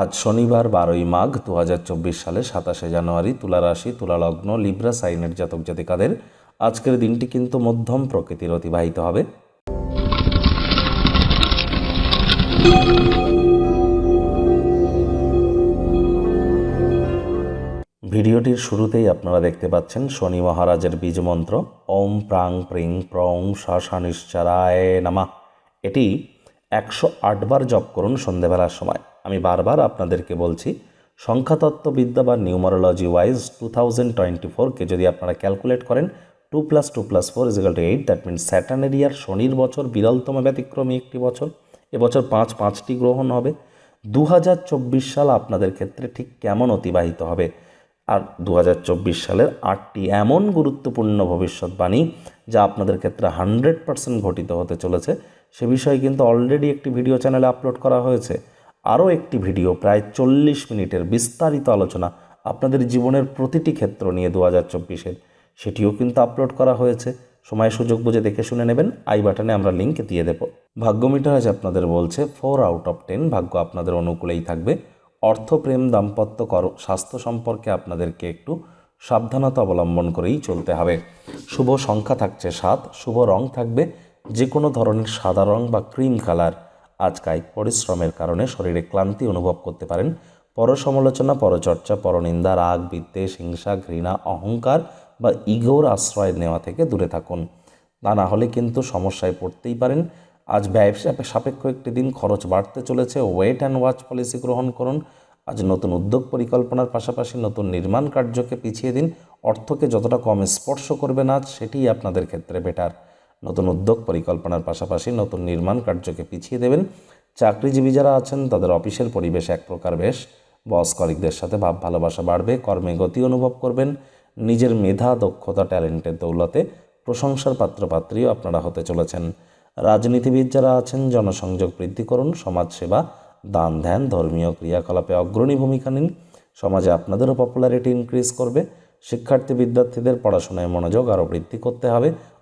আজ শনিবার বারোই মাঘ দু হাজার চব্বিশ সালে সাতাশে জানুয়ারি তুলা রাশি, তুলা লগ্ন, লিব্রা সাইনের জাতক জাতিকাদের আজকের দিনটি কিন্তু মধ্যম প্রকৃতির অতিবাহিত হবে। ভিডিওটির শুরুতেই আপনারা দেখতে পাচ্ছেন শনি মহারাজের বীজ মন্ত্র ওম প্রাং প্রিং প্রং শাসানিশ্চারায় নামা। এটি একশো আটবার জপ করুন সন্ধেবেলার সময়। আমি বারবার আপনাদেরকে বলছি, সংখ্যাতত্ত্ববিদ্যা বা numerology wise two thousand twenty ফোরকে যদি আপনারা ক্যালকুলেট করেন, two plus two plus four is equal to eight, that means স্যাটার্নের year শনির বছর বিরলতম ব্যতিক্রমী একটি বছর এবছর পাঁচ পাঁচটি গ্রহণ হবে। দু হাজার চব্বিশ সাল আপনাদের ক্ষেত্রে ঠিক কেমন অতিবাহিত হবে? আর দু হাজার চব্বিশ সালের আটটি এমন গুরুত্বপূর্ণ ভবিষ্যৎবাণী যা আপনাদের ক্ষেত্রে হান্ড্রেড পার্সেন্ট ঘটিত হতে চলেছে সে বিষয়ে কিন্তু অলরেডি একটি ভিডিও চ্যানেলে আপলোড করা হয়েছে। আরও একটি ভিডিও প্রায় চল্লিশ মিনিটের বিস্তারিত আলোচনা আপনাদের জীবনের প্রতিটি ক্ষেত্র নিয়ে দু হাজার চব্বিশের। সেটিও কিন্তু আপলোড করা হয়েছে। সময় সুযোগ বুঝে দেখে শুনে নেবেন। আই বাটনে আমরা লিঙ্ক দিয়ে দেব। ভাগ্য মিটার আজ আপনাদের বলছে ফোর আউট অফ টেন ভাগ্য আপনাদের অনুকূলেই থাকবে। অর্থপ্রেম দাম্পত্য, কর, স্বাস্থ্য সম্পর্কে আপনাদেরকে একটু সাবধানতা অবলম্বন করেই চলতে হবে। শুভ সংখ্যা থাকছে সাত, শুভ রং থাকবে যে কোনো ধরনের সাদা রং বা ক্রিম কালার আজ পরিশ্রমের কারণে শরীরে ক্লান্তি অনুভব করতে পারেন। পরসমালোচনা, পরচর্চা, পরনিন্দা, রাগ, বিদ্বেষ, হিংসা, ঘৃণা, অহংকার বা ইগোর আশ্রয় নেওয়া থেকে দূরে থাকুন। তা না হলে কিন্তু সমস্যায় পড়তেই পারেন। আজ ব্যবসা সাপেক্ষ একটি দিন খরচ বাড়তে চলেছে। ওয়েট অ্যান্ড ওয়াচ পলিসি গ্রহণ করুন। আজ নতুন উদ্যোগ পরিকল্পনার পাশাপাশি নতুন নির্মাণ কার্যকে পিছিয়ে দিন। অর্থকে যতটা কম স্পর্শ করবে না, সেটিই আপনাদের ক্ষেত্রে বেটার। নতুন উদ্যোগ পরিকল্পনার পাশাপাশি নতুন নির্মাণ কার্যকে পিছিয়ে দেবেন। চাকরিজীবী যারা আছেন, তাদের অফিসের পরিবেশ এক প্রকার বেশ। বস কলিকদের সাথে ভাব, ভালোবাসা বাড়বে, কর্মে গতি অনুভব করবেন। নিজের মেধা, দক্ষতা, ট্যালেন্টের দৌলতে প্রশংসার পাত্রপাত্রীও আপনারা হতে চলেছেন। রাজনীতিবিদ যারা আছেন, জনসংযোগ বৃদ্ধি করুন, সমাজসেবা, দান, ধ্যান, ধর্মীয় ক্রিয়াকলাপে অগ্রণী ভূমিকা নিন। সমাজে আপনাদেরও পপুলারিটি ইনক্রিজ করবে। শিক্ষার্থী, বিদ্যার্থীদের পড়াশোনায় মনোযোগ আরও বৃদ্ধি করতে হবে।